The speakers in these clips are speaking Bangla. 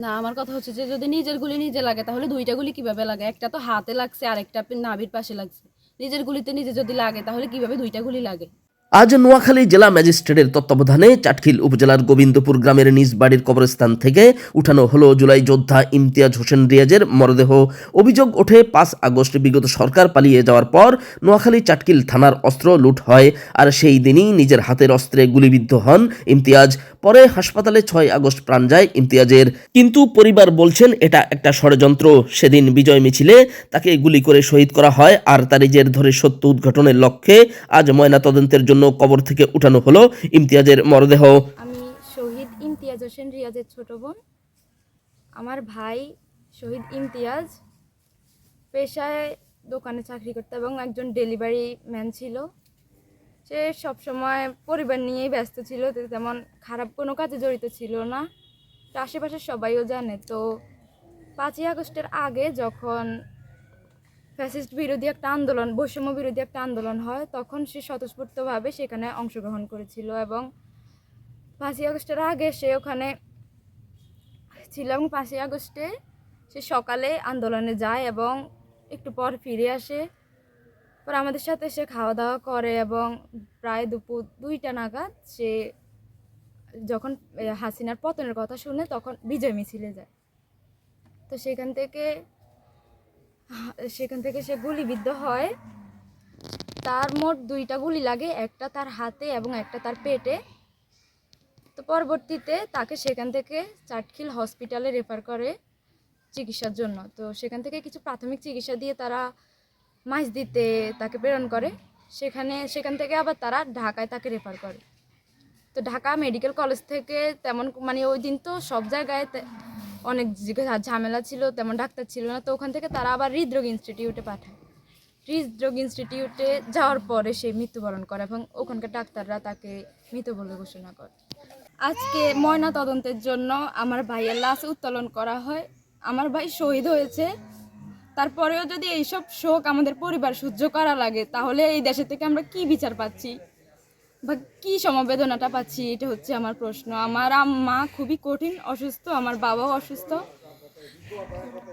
না, আমার কথা হচ্ছে যে যদি নিজের গুলি নিজে লাগে, তাহলে দুইটা গুলি কীভাবে লাগে? একটা তো হাতে লাগছে আর একটা নাভির পাশে লাগছে। নিজের গুলিতে নিজে যদি লাগে, তাহলে কীভাবে দুইটা গুলি লাগে? আজ নোয়াখালী জেলা ম্যাজিস্ট্রেটের তত্ত্বাবধানে চাটখিল উপজেলার গোবিন্দপুর গ্রামের নিজ বাড়ির কবরস্থান থেকে উঠানো হলো জুলাই যোদ্ধা ইমতিয়াজ হোসেন রিয়াজের মরদেহ। অভিযোগ ওঠে, পাঁচ আগস্ট বিগত সরকার পালিয়ে যাওয়ার পর নোয়াখালী চাটকিল থানার অস্ত্র লুট হয় আর সেই দিনই নিজের হাতের অস্ত্রে গুলিবিদ্ধ হন ইমতিয়াজ। পরে হাসপাতালে ছয় আগস্ট প্রাণ যায় ইমতিয়াজের। কিন্তু পরিবার বলছেন, এটা একটা ষড়যন্ত্র। সেদিন বিজয় মিছিলে তাকে গুলি করে শহীদ করা হয় আর তারই জের ধরে সত্য উদ্ঘাটনের লক্ষ্যে আজ ময়না তদন্তের জন্য কবর থেকে উঠানো হলো ইমতিয়াজের মরদেহ। আমি শহীদ ইমতিয়াজ হোসেন রিয়াজের ছোট বোন। আমার ভাই শহীদ ইমতিয়াজ পেশায় দোকানে চাকরি করতো এবং একজন ডেলিভারি ম্যান ছিল। সে সবসময় পরিবার নিয়েই ব্যস্ত ছিল তেমন খারাপ কোনো কাজে জড়িত ছিল না। তো আশেপাশের সবাইও জানে, তো পাঁচই আগস্টের আগে যখন ফ্যাসিস্ট বিরোধী একটা আন্দোলন, বৈষম্য বিরোধী একটা আন্দোলন হয়, তখন সে স্বতঃস্ফূর্তভাবে সেখানে অংশগ্রহণ করেছিল এবং পাঁচই আগস্টের আগে সে ওখানে ছিল এবং পাঁচই আগস্টে সে সকালে আন্দোলনে যায় এবং একটু পর ফিরে আসে। পর আমাদের সাথে সে খাওয়া দাওয়া করে এবং প্রায় দুপুর দুইটা নাগাদ সে যখন হাসিনার পতনের কথা শুনে তখন বিজয় মিছিলে যায়। তো সেখান থেকে সেখান থেকে সে গুলিবিদ্ধ হয়। তার মোট দুইটা গুলি লাগে, একটা তার হাতে এবং একটা তার পেটে। তো পরবর্তীতে তাকে সেখান থেকে চাটখিল হসপিটালে রেফার করে চিকিৎসার জন্য। তো সেখান থেকে কিছু প্রাথমিক চিকিৎসা দিয়ে তারা মাইজ দিতে, তাকে প্রেরণ করে। সেখানে, সেখান থেকে আবার তারা ঢাকায় তাকে রেফার করে। তো ঢাকা মেডিকেল কলেজ থেকে তেমন মানে ওই দিন তো সব জায়গায় অনেক ঝামেলা ছিল, তেমন ডাক্তার ছিল না, তো ওখান থেকে তারা আবার হৃদরোগ ইনস্টিটিউটে পাঠায়। হৃদরোগ ইনস্টিটিউটে যাওয়ার পরে সে মৃত্যুবরণ করে এবং ওখানকার ডাক্তাররা তাকে মৃত বলে ঘোষণা করে। আজকে ময়না তদন্তের জন্য আমার ভাইয়ের লাশ উত্তোলন করা হয়। আমার ভাই শহীদ হয়েছে। তারপরেও যদি এইসব শোক আমাদের পরিবার সহ্য করা লাগে, তাহলে এই দেশে থেকে আমরা কি বিচার পাচ্ছি? বা কি সমবেদনাটা পাচ্ছি, এটা হচ্ছে আমার প্রশ্ন। আমার মা খুবই কঠিন অসুস্থ, আমার বাবাও অসুস্থ।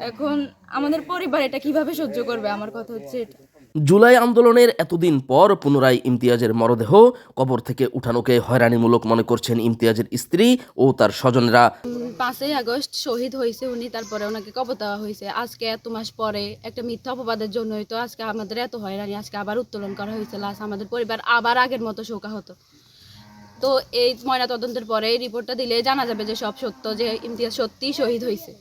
এখন আমাদের পরিবার এটা কীভাবে সহ্য করবে? আমার কথা হচ্ছে এটা। জুলাই আন্দোলনের এতদিন পর পুনরায় ইমতিয়াজের মরদেহ কবর থেকে উঠানোকে হয়রানিমূলক মনে করছেন ইমতিয়াজের স্ত্রী ও তার স্বজনরা। পাঁচই আগস্ট শহীদ হয়েছে উনি তারপরে ওনাকে কবর দেওয়া হয়েছে। আজকে এত মাস পরে একটা মিথ্যা অপবাদের জন্যই তো আজকে আমাদের এত হয়রানি আজকে আবার উত্তোলন করা হয়েছে লাশ আমাদের পরিবার আবার আগের মতো শোকা হতো তো এই ময়না তদন্তের পরে এই রিপোর্টটা দিলে জানা যাবে যে সব সত্য যে ইমতিয়াজ সত্যিই শহীদ হয়েছে।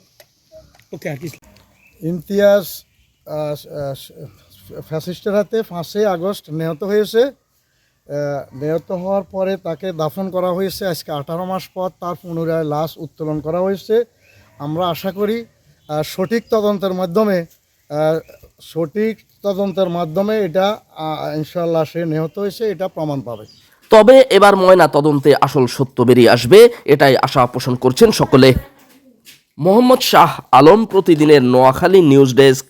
ইমতিয়াজ ফ্যাসিস্টের হাতে পাঁচই আগস্ট নিহত হয়েছে। নিহত হওয়ার পরে তাকে দাফন করা হয়েছে। আজকে আঠারো মাস পর তার পুনরায় লাশ উত্তোলন করা হয়েছে। আমরা আশা করি সঠিক তদন্তের মাধ্যমে সঠিক তদন্তের মাধ্যমে এটা ইনশাল্লাহ সে নিহত হয়েছে, এটা প্রমাণ পাবে। তবে এবার ময়না তদন্তে আসল সত্য বেরিয়ে আসবে, এটাই আশা পোষণ করছেন সকলে। মোহাম্মদ শাহ আলম প্রতিদিনের নোয়াখালী নিউজ ডেস্ক।